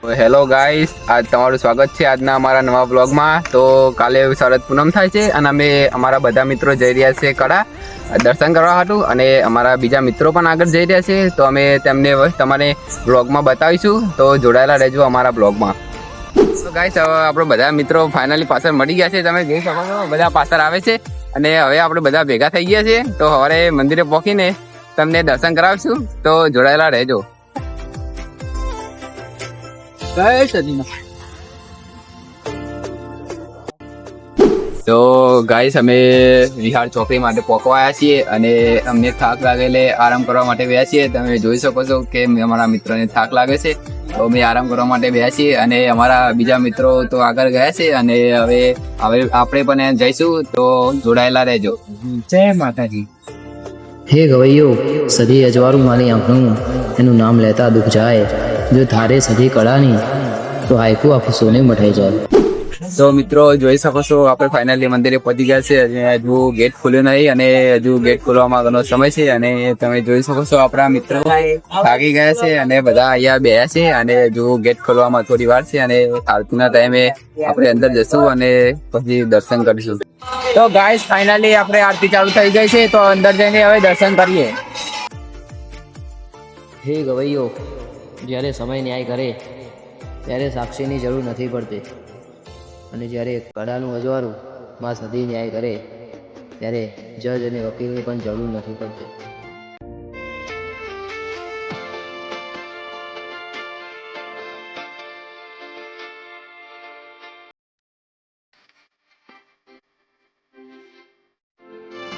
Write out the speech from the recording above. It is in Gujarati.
હેલો ગાઈસ, આજ તમારું સ્વાગત છે આજના અમારા નવા બ્લોગમાં તો કાલે શરદ પૂનમ થાય છે અને અમે અમારા બધા મિત્રો જઈ રહ્યા છે કડા દર્શન કરવા હતું અને અમારા બીજા મિત્રો પણ આગળ જઈ રહ્યા છે. તો અમે તેમને તમારે બ્લોગમાં બતાવીશું. તો જોડાયેલા રહેજો અમારા બ્લોગમાં તો ગાઈસ હવે આપણે બધા મિત્રો ફાઇનલી પાછળ મળી ગયા છે. તમે જોઈ શકો છો, બધા પાછળ આવે છે અને હવે આપણે બધા ભેગા થઈ ગયા છે તો હવે મંદિરે પહોંચીને તમને દર્શન કરાવીશું. તો જોડાયેલા રહેજો. કઈ સદીમાં તો ગાઈસ અમે વિહાર ચોકડી માટે પહોંચવાયા છીએ અને અમને થાક લાગેલે આરામ કરવા માટે ગયા છીએ. તમે જોઈ શકો છો કે અમારા મિત્રોને થાક લાગે છે. તો અમે આરામ કરવા માટે ગયા છીએ અને અમારા બીજા મિત્રો તો આગળ ગયા છે અને હવે હવે આપણે પણ જઈશું. તો જોડાયેલા રહેજો. જય માતાજી. હે ગવૈયો સદી અજવાળું મારી આંખનું એનું નામ લેતા દુઃખ જાય. જો ધારે સધી કળાની તો હાઈકુ આખું સોને મઠાઈ જાય. તો મિત્રો જોઈ શકો છો આપણે ફાઇનલી મંદિરે પહોંચી ગયા છે અને હજુ ગેટ ખુલ્યો નહીં અને હજુ ગેટ ખોલવામાં ઘણો સમય છે અને તમે જોઈ શકો છો આપણા મિત્રો ભાગી ગયા છે અને બધા અહીંયા બેયા છે અને હજુ ગેટ ખોલવામાં થોડી વાર છે અને આરતીના ટાઈમે આપણે અંદર જશું અને પછી દર્શન કરીશું. તો ગાઈસ ફાઇનલી આપણે આરતી ચાલુ થઈ ગઈ છે તો અંદર જઈને હવે દર્શન કરીએ. હે ગવૈયો જ્યારે સમય ન્યાય કરે, ત્યારે સાક્ષીની જરૂર નથી પડતી. અને જ્યારે કડાનું અજવાળું માં સદી ન્યાય કરે, ત્યારે જજ અને વકીલની પણ જરૂર નથી પડતી.